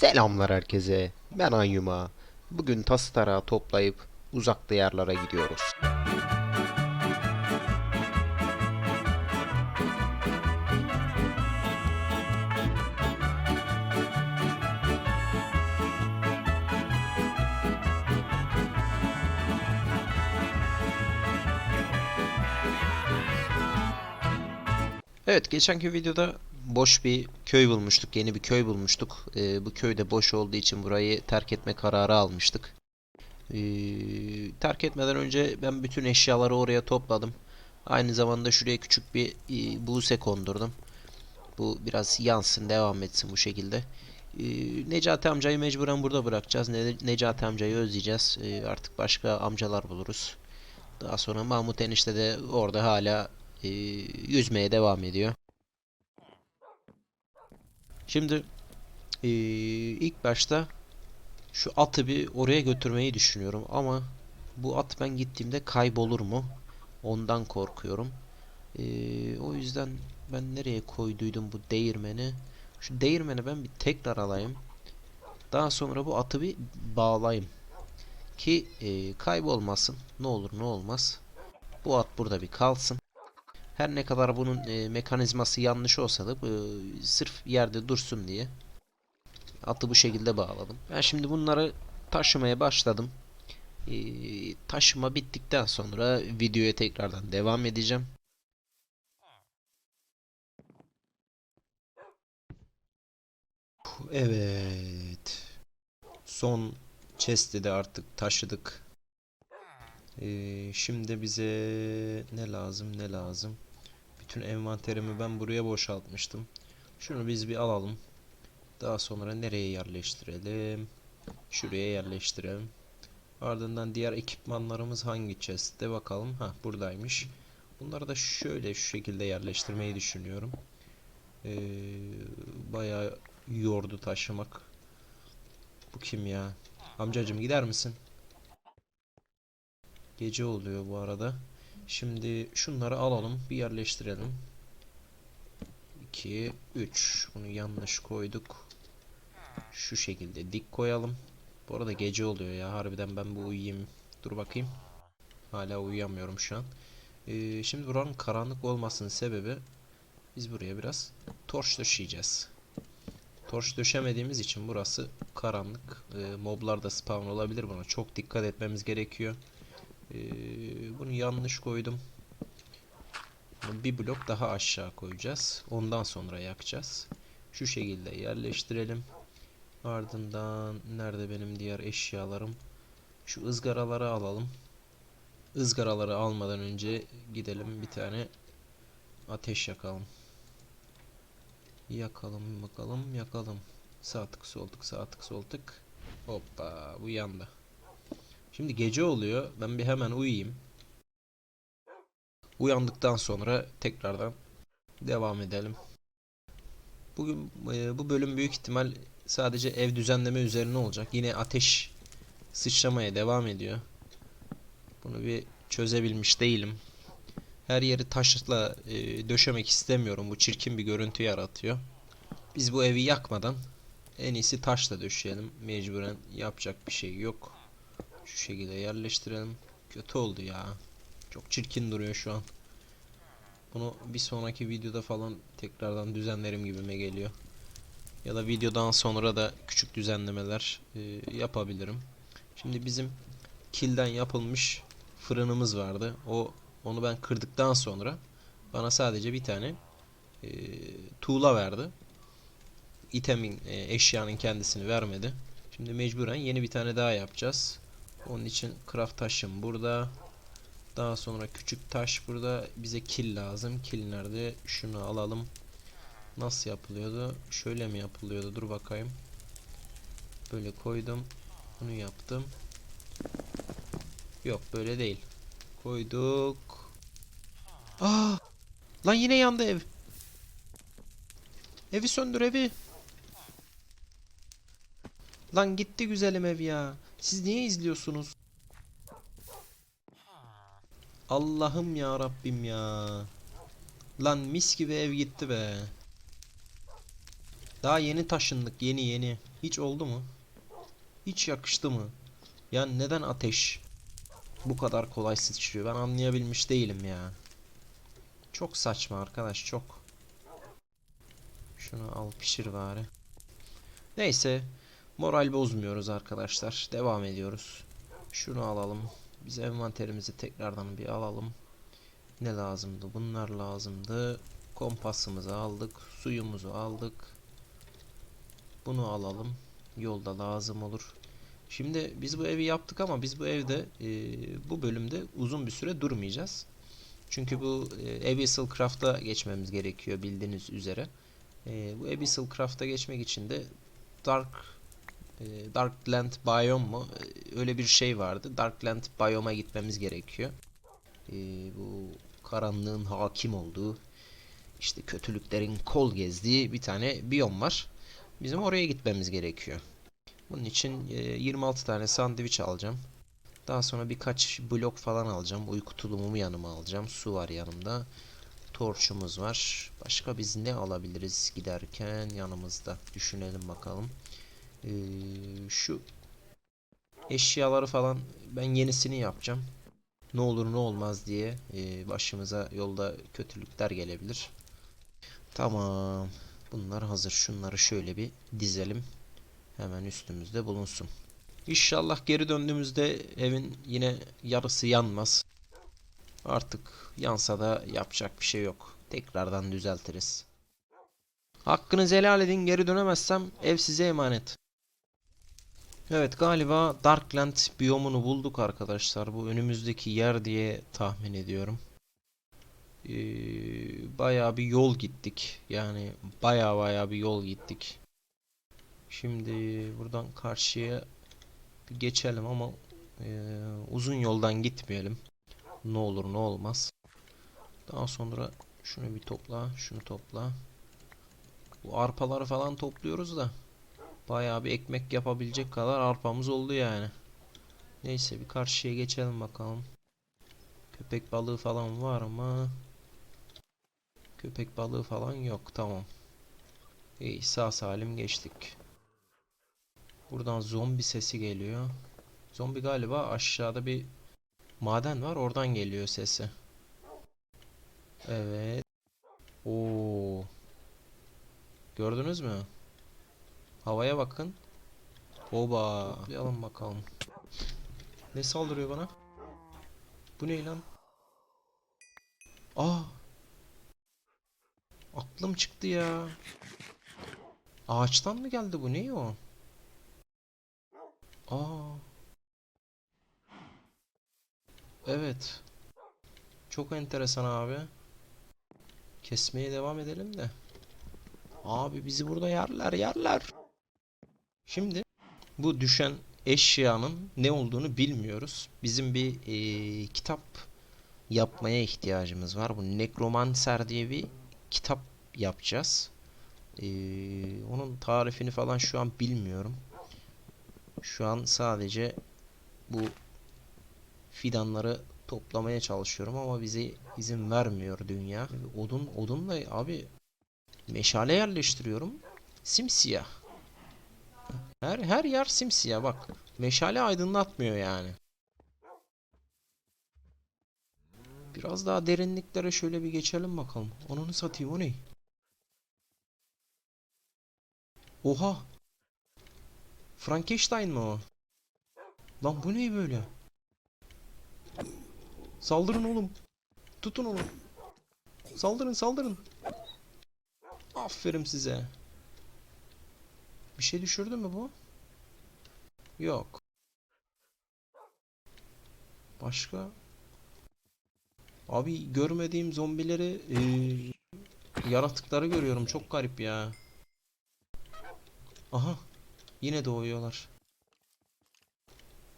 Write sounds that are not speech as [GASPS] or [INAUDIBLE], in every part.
Selamlar herkese. Ben Anyuma. Bugün tası tarağı toplayıp uzak diyarlara gidiyoruz. Evet, geçenki videoda boş bir köy bulmuştuk, yeni bir köy bulmuştuk. Ee, bu köy de boş olduğu için burayı terk etme kararı almıştık. Ee, terk etmeden önce ben bütün eşyaları oraya topladım. Aynı zamanda şuraya küçük bir e, buse kondurdum. Bu biraz yansın, devam etsin bu şekilde. Ee, Necati amcayı mecburen burada bırakacağız. Ne- Necati amcayı özleyeceğiz. Ee, artık başka amcalar buluruz. Daha sonra Mahmut enişte de orada hala e, yüzmeye devam ediyor. Şimdi e, ilk başta şu atı bir oraya götürmeyi düşünüyorum ama bu at ben gittiğimde kaybolur mu? Ondan korkuyorum. E, o yüzden ben nereye koyduydum bu değirmeni? Şu değirmeni ben bir tekrar alayım. Daha sonra bu atı bir bağlayayım. Ki e, kaybolmasın. Ne olur ne olmaz. Bu at burada bir kalsın. Her ne kadar bunun e, mekanizması yanlış olsa da e, sırf yerde dursun diye atı bu şekilde bağladım. Ben şimdi bunları taşımaya başladım. E, taşıma bittikten sonra videoya tekrardan devam edeceğim. Evet. Son chest'i de artık taşıdık. Ee, şimdi bize ne lazım ne lazım? Bütün envanterimi ben buraya boşaltmıştım. Şunu biz bir alalım. Daha sonra nereye yerleştirelim? Şuraya yerleştirelim. Ardından diğer ekipmanlarımız hangi chest'te bakalım. Ha buradaymış. Bunları da şöyle şu şekilde yerleştirmeyi düşünüyorum. Ee, bayağı yordu taşımak. Bu kim ya? Amcacım gider misin? Gece oluyor bu arada. Şimdi şunları alalım, bir yerleştirelim. 2 3 bunu yanlış koyduk. Şu şekilde dik koyalım. Bu arada gece oluyor ya. Harbiden ben bu uyuyayım. Dur bakayım. Hala uyuyamıyorum şu an. Ee, şimdi buranın karanlık olmasının sebebi biz buraya biraz torç döşeyeceğiz. Torç döşemediğimiz için burası karanlık. Ee, moblar da spawn olabilir buna. Çok dikkat etmemiz gerekiyor. Ee, bunu yanlış koydum. Bir blok daha aşağı koyacağız. Ondan sonra yakacağız. Şu şekilde yerleştirelim. Ardından nerede benim diğer eşyalarım? Şu ızgaraları alalım. Izgaraları almadan önce gidelim bir tane ateş yakalım. Yakalım bakalım yakalım. Sağ tık sol tık sağ tık sol tık. Hoppa bu yandı. Şimdi gece oluyor. Ben bir hemen uyuyayım. Uyandıktan sonra tekrardan devam edelim. Bugün e, bu bölüm büyük ihtimal sadece ev düzenleme üzerine olacak. Yine ateş sıçramaya devam ediyor. Bunu bir çözebilmiş değilim. Her yeri taşla e, döşemek istemiyorum. Bu çirkin bir görüntü yaratıyor. Biz bu evi yakmadan en iyisi taşla döşeyelim. Mecburen yapacak bir şey yok. Şu şekilde yerleştirelim. Kötü oldu ya. Çok çirkin duruyor şu an. Bunu bir sonraki videoda falan tekrardan düzenlerim gibime geliyor. Ya da videodan sonra da küçük düzenlemeler e, yapabilirim. Şimdi bizim kilden yapılmış fırınımız vardı. O onu ben kırdıktan sonra bana sadece bir tane e, tuğla verdi. İtemin, e, eşyanın kendisini vermedi. Şimdi mecburen yeni bir tane daha yapacağız. Onun için craft taşım burada. Daha sonra küçük taş burada. Bize kil lazım. Kil nerede? Şunu alalım. Nasıl yapılıyordu? Şöyle mi yapılıyordu? Dur bakayım. Böyle koydum. Bunu yaptım. Yok böyle değil. Koyduk. Aa! Lan yine yandı ev. Evi söndür evi. Lan gitti güzelim ev ya. Siz niye izliyorsunuz? Allah'ım ya Rabbim ya. Lan mis gibi ev gitti be. Daha yeni taşındık yeni yeni. Hiç oldu mu? Hiç yakıştı mı? Ya neden ateş bu kadar kolay sıçrıyor? Ben anlayabilmiş değilim ya. Çok saçma arkadaş çok. Şunu al pişir bari. Neyse. Moral bozmuyoruz arkadaşlar. Devam ediyoruz. Şunu alalım. Biz envanterimizi tekrardan bir alalım. Ne lazımdı? Bunlar lazımdı. Kompasımızı aldık. Suyumuzu aldık. Bunu alalım. Yolda lazım olur. Şimdi biz bu evi yaptık ama biz bu evde e, bu bölümde uzun bir süre durmayacağız. Çünkü bu e, Abyssal Craft'a geçmemiz gerekiyor bildiğiniz üzere. E, bu Abyssal Craft'a geçmek için de Dark e, Darkland Biome mu? E, öyle bir şey vardı. Darkland Biome'a gitmemiz gerekiyor. E, bu karanlığın hakim olduğu işte kötülüklerin kol gezdiği bir tane biyom var. Bizim oraya gitmemiz gerekiyor. Bunun için e, 26 tane sandviç alacağım. Daha sonra birkaç blok falan alacağım. Uyku tulumumu yanıma alacağım. Su var yanımda. Torçumuz var. Başka biz ne alabiliriz giderken yanımızda? Düşünelim bakalım. Ee, şu eşyaları falan ben yenisini yapacağım. Ne olur ne olmaz diye e, başımıza yolda kötülükler gelebilir. Tamam. Bunlar hazır. Şunları şöyle bir dizelim. Hemen üstümüzde bulunsun. İnşallah geri döndüğümüzde evin yine yarısı yanmaz. Artık yansa da yapacak bir şey yok. Tekrardan düzeltiriz. Hakkınızı helal edin geri dönemezsem ev size emanet. Evet galiba Darkland biyomunu bulduk arkadaşlar. Bu önümüzdeki yer diye tahmin ediyorum. Ee, bayağı bir yol gittik. Yani bayağı bayağı bir yol gittik. Şimdi buradan karşıya bir geçelim ama e, uzun yoldan gitmeyelim. Ne olur ne olmaz. Daha sonra şunu bir topla, şunu topla. Bu arpaları falan topluyoruz da bayağı bir ekmek yapabilecek kadar arpamız oldu yani. Neyse bir karşıya geçelim bakalım. Köpek balığı falan var mı? Köpek balığı falan yok. Tamam. İyi sağ salim geçtik. Buradan zombi sesi geliyor. Zombi galiba aşağıda bir maden var. Oradan geliyor sesi. Evet. Oo. Gördünüz mü? Havaya bakın. Oba. Alın bakalım. Ne saldırıyor bana? Bu ne lan? Aa. Aklım çıktı ya. Ağaçtan mı geldi bu? Ne o? Aa. Evet. Çok enteresan abi. Kesmeye devam edelim de. Abi bizi burada yerler yerler. Şimdi bu düşen eşyanın ne olduğunu bilmiyoruz. Bizim bir eee, kitap yapmaya ihtiyacımız var. Bu Necromancer diye bir kitap yapacağız. Eee, onun tarifini falan şu an bilmiyorum. Şu an sadece bu fidanları toplamaya çalışıyorum ama bize izin vermiyor dünya. Odun odunla abi meşale yerleştiriyorum. Simsiyah. Her her yer simsiyah bak. Meşale aydınlatmıyor yani. Biraz daha derinliklere şöyle bir geçelim bakalım. Ananı satayım o ne? Oha. Frankenstein mi o? Lan bu ne böyle? Saldırın oğlum. Tutun onu. Saldırın saldırın. Aferin size. Bir şey düşürdü mü bu? Yok. Başka? Abi görmediğim zombileri eee, yaratıkları görüyorum. Çok garip ya. Aha. Yine doğuyorlar.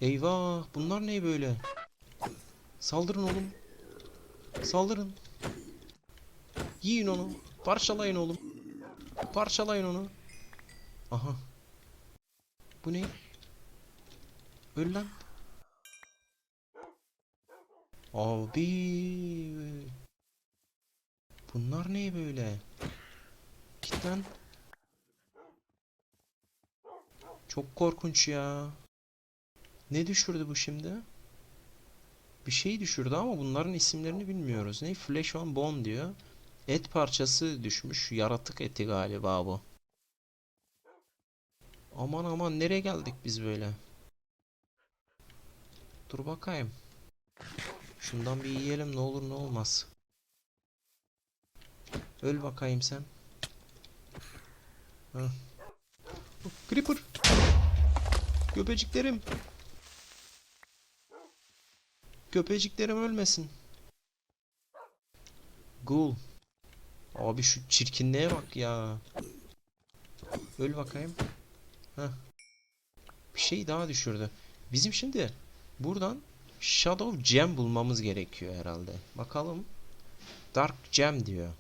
Eyvah. Bunlar ne böyle? Saldırın oğlum. Saldırın. Yiyin onu. Parçalayın oğlum. Parçalayın onu. Aha. Bu ne? Öl lan. Abi. Bunlar ne böyle? Git. Çok korkunç ya. Ne düşürdü bu şimdi? Bir şey düşürdü ama bunların isimlerini bilmiyoruz. Ne? Flesh on bone diyor. Et parçası düşmüş. Yaratık eti galiba bu. Aman aman nereye geldik biz böyle? Dur bakayım. Şundan bir yiyelim ne olur ne olmaz. Öl bakayım sen. Oh, Creeper. Göbeciklerim. Köpeciklerim ölmesin. Ghoul. Abi şu çirkinliğe bak ya. Öl bakayım. Heh. Bir şey daha düşürdü. Bizim şimdi buradan Shadow Gem bulmamız gerekiyor herhalde. Bakalım. Dark Gem diyor.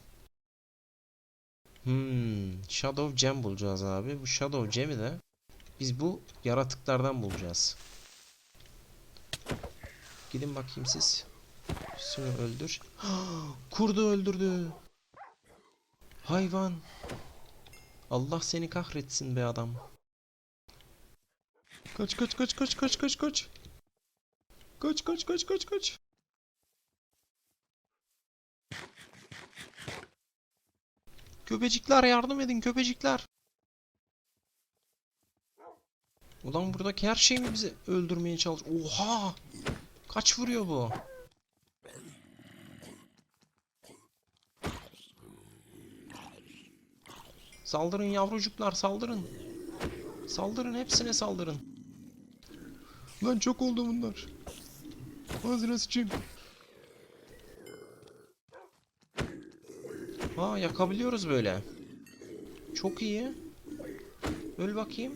Hmm, Shadow Gem bulacağız abi. Bu Shadow Gem'i de biz bu yaratıklardan bulacağız. Gidin bakayım siz. Şunu öldür. [GASPS] Kurdu öldürdü. Hayvan. Allah seni kahretsin be adam. Kaç kaç kaç kaç kaç kaç kaç. Kaç kaç kaç kaç kaç. Köpecikler yardım edin köpecikler. Ulan buradaki her şey mi bizi öldürmeye çalış? Oha! Kaç vuruyor bu? Saldırın yavrucuklar saldırın. Saldırın hepsine saldırın. Lan çok oldu bunlar. Ağzına sıçayım. Ha yakabiliyoruz böyle. Çok iyi. Öl bakayım.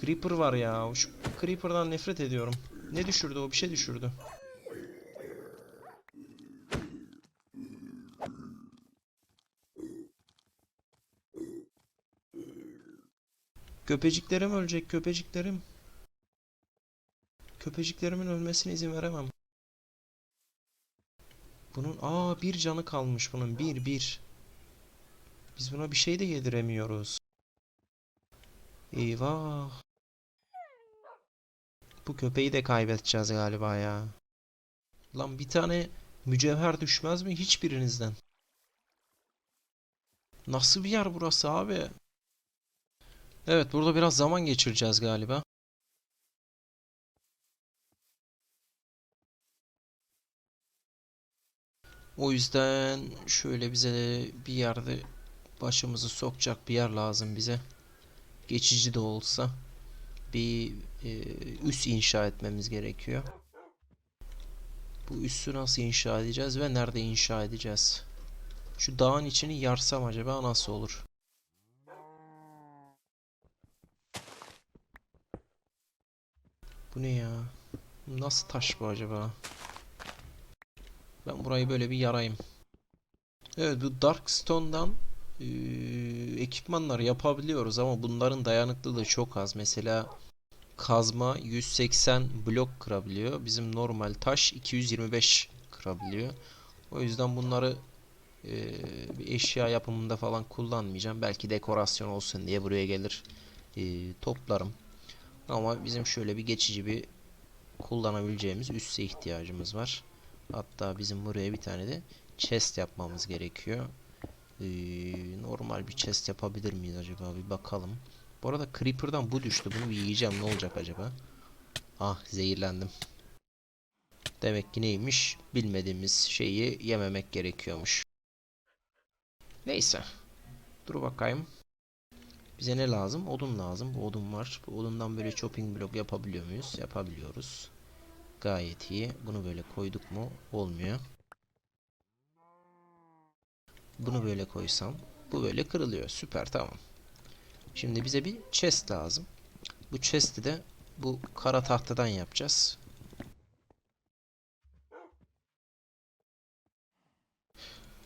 Creeper var ya. Şu Creeper'dan nefret ediyorum. Ne düşürdü o? Bir şey düşürdü. Köpeciklerim ölecek, köpeciklerim. Köpeciklerimin ölmesine izin veremem. Bunun aa bir canı kalmış bunun bir bir. Biz buna bir şey de yediremiyoruz. Eyvah. Bu köpeği de kaybedeceğiz galiba ya. Lan bir tane mücevher düşmez mi hiçbirinizden? Nasıl bir yer burası abi? Evet burada biraz zaman geçireceğiz galiba. O yüzden şöyle bize bir yerde başımızı sokacak bir yer lazım bize. Geçici de olsa bir e, üs inşa etmemiz gerekiyor. Bu üssü nasıl inşa edeceğiz ve nerede inşa edeceğiz? Şu dağın içini yarsam acaba nasıl olur? Bu ne ya? Nasıl taş bu acaba? Ben burayı böyle bir yarayım. Evet bu Darkstone'dan eee, ekipmanlar yapabiliyoruz ama bunların dayanıklılığı çok az. Mesela kazma 180 blok kırabiliyor. Bizim normal taş 225 kırabiliyor. O yüzden bunları eee, bir eşya yapımında falan kullanmayacağım. Belki dekorasyon olsun diye buraya gelir eee, toplarım. Ama bizim şöyle bir geçici bir kullanabileceğimiz üsse ihtiyacımız var. Hatta bizim buraya bir tane de chest yapmamız gerekiyor. Ee, normal bir chest yapabilir miyiz acaba bir bakalım. Bu arada Creeper'dan bu düştü. Bunu bir yiyeceğim. Ne olacak acaba? Ah zehirlendim. Demek ki neymiş? Bilmediğimiz şeyi yememek gerekiyormuş. Neyse. Dur bakayım. Bize ne lazım? Odun lazım. Bu odun var. Bu odundan böyle chopping block yapabiliyor muyuz? Yapabiliyoruz. Gayet iyi. Bunu böyle koyduk mu olmuyor. Bunu böyle koysam bu böyle kırılıyor. Süper tamam. Şimdi bize bir chest lazım. Bu chest'i de bu kara tahtadan yapacağız.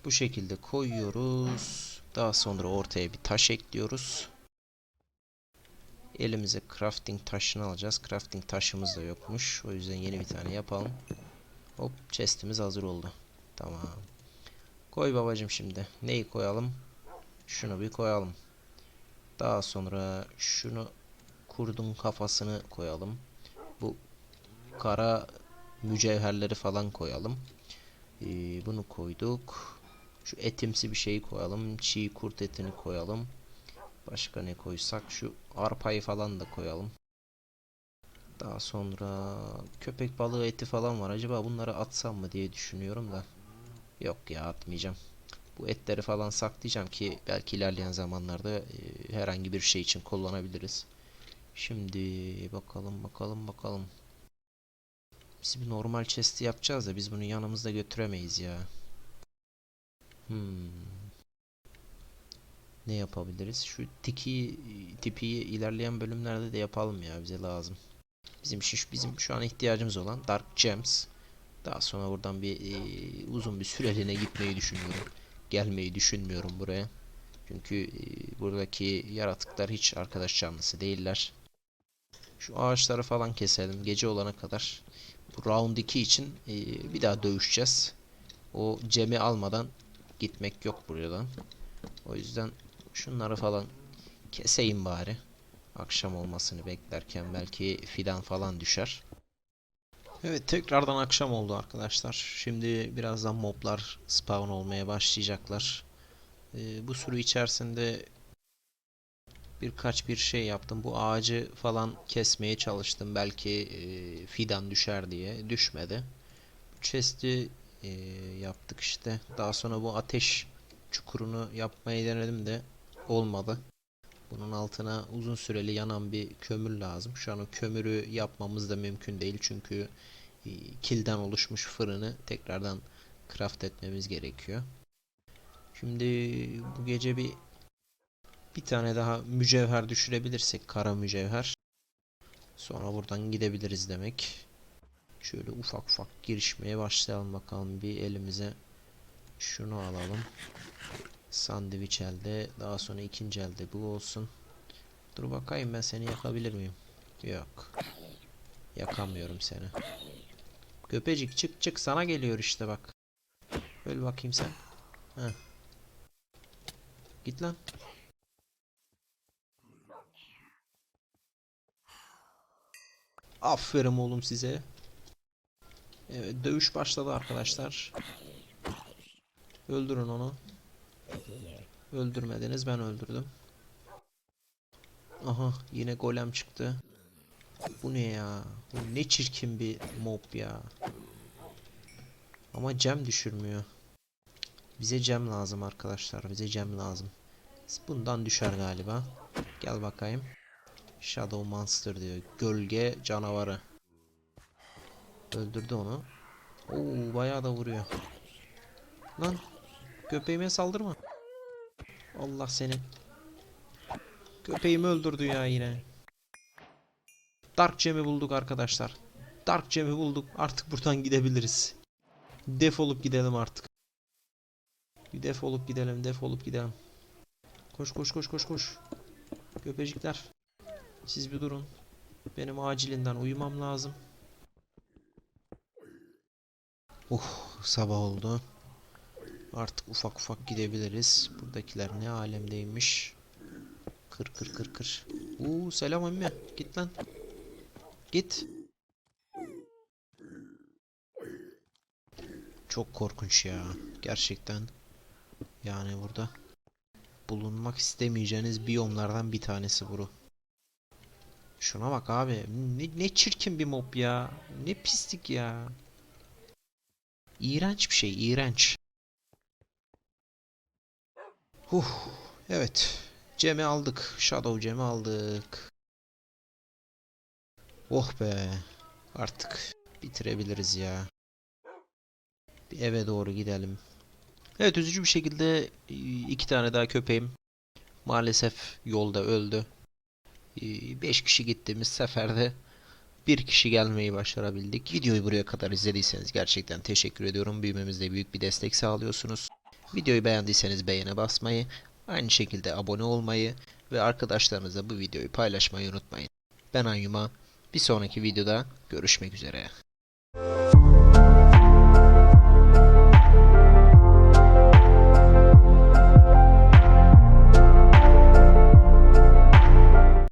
Bu şekilde koyuyoruz. Daha sonra ortaya bir taş ekliyoruz. Elimize crafting taşını alacağız. Crafting taşımız da yokmuş. O yüzden yeni bir tane yapalım. Hop chest'imiz hazır oldu. Tamam. Koy babacım şimdi. Neyi koyalım? Şunu bir koyalım. Daha sonra şunu kurdun kafasını koyalım. Bu kara mücevherleri falan koyalım. Ee, bunu koyduk. Şu etimsi bir şeyi koyalım. Çiğ kurt etini koyalım. Başka ne koysak? Şu arpayı falan da koyalım. Daha sonra köpek balığı eti falan var. Acaba bunları atsam mı diye düşünüyorum da. Yok ya atmayacağım. Bu etleri falan saklayacağım ki belki ilerleyen zamanlarda e, herhangi bir şey için kullanabiliriz. Şimdi bakalım bakalım bakalım. Biz bir normal chest'i yapacağız da biz bunu yanımızda götüremeyiz ya. Hmm. Ne yapabiliriz? Şu tiki tipiyi ilerleyen bölümlerde de yapalım ya bize lazım. Bizim şu bizim şu an ihtiyacımız olan Dark Gems. Daha sonra buradan bir e, uzun bir süreliğine gitmeyi düşünüyorum. Gelmeyi düşünmüyorum buraya. Çünkü e, buradaki yaratıklar hiç arkadaş canlısı değiller. Şu ağaçları falan keselim gece olana kadar. Bu round 2 için e, bir daha dövüşeceğiz. O cemi almadan gitmek yok buradan. O yüzden şunları falan keseyim bari. Akşam olmasını beklerken belki fidan falan düşer. Evet tekrardan akşam oldu arkadaşlar. Şimdi birazdan moblar spawn olmaya başlayacaklar. Ee, bu sürü içerisinde birkaç bir şey yaptım. Bu ağacı falan kesmeye çalıştım. Belki e, fidan düşer diye. Düşmedi. Chest'i e, yaptık işte. Daha sonra bu ateş çukurunu yapmayı denedim de olmadı. Bunun altına uzun süreli yanan bir kömür lazım. Şu an o kömürü yapmamız da mümkün değil çünkü e, kilden oluşmuş fırını tekrardan craft etmemiz gerekiyor. Şimdi bu gece bir bir tane daha mücevher düşürebilirsek kara mücevher sonra buradan gidebiliriz demek. Şöyle ufak ufak girişmeye başlayalım bakalım bir elimize şunu alalım. Sandviç elde. Daha sonra ikinci elde bu olsun. Dur bakayım ben seni yakabilir miyim? Yok. Yakamıyorum seni. Köpecik çık çık sana geliyor işte bak. Öl bakayım sen. Heh. Git lan. Aferin oğlum size. Evet dövüş başladı arkadaşlar. Öldürün onu. Öldürmediniz ben öldürdüm. Aha yine golem çıktı. Bu ne ya? Bu ne çirkin bir mob ya. Ama cem düşürmüyor. Bize cem lazım arkadaşlar. Bize cem lazım. Bundan düşer galiba. Gel bakayım. Shadow Monster diyor. Gölge canavarı. Öldürdü onu. Oo bayağı da vuruyor. Lan köpeğime saldırma. Allah seni. Köpeğimi öldürdü ya yine. Dark Gem'i bulduk arkadaşlar. Dark Gem'i bulduk. Artık buradan gidebiliriz. Defolup gidelim artık. Bir defolup gidelim, defolup gidelim. Koş koş koş koş koş. Köpecikler. Siz bir durun. Benim acilinden uyumam lazım. Uh, sabah oldu. Artık ufak ufak gidebiliriz. Buradakiler ne alemdeymiş. Kır kır kır kır. Uuu selam emmi. Git lan. Git. Çok korkunç ya. Gerçekten. Yani burada bulunmak istemeyeceğiniz biyomlardan bir tanesi bu. Şuna bak abi. Ne, ne çirkin bir mob ya. Ne pislik ya. İğrenç bir şey, iğrenç. Huh, evet. Cem'i aldık. Shadow Cem'i aldık. Oh be. Artık bitirebiliriz ya. Bir eve doğru gidelim. Evet üzücü bir şekilde e, iki tane daha köpeğim maalesef yolda öldü. 5 kişi gittiğimiz seferde bir kişi gelmeyi başarabildik. Videoyu buraya kadar izlediyseniz gerçekten teşekkür ediyorum. Büyümemizde büyük bir destek sağlıyorsunuz. Videoyu beğendiyseniz beğene basmayı, aynı şekilde abone olmayı ve arkadaşlarınızla bu videoyu paylaşmayı unutmayın. Ben Anyuma. Bir sonraki videoda görüşmek üzere.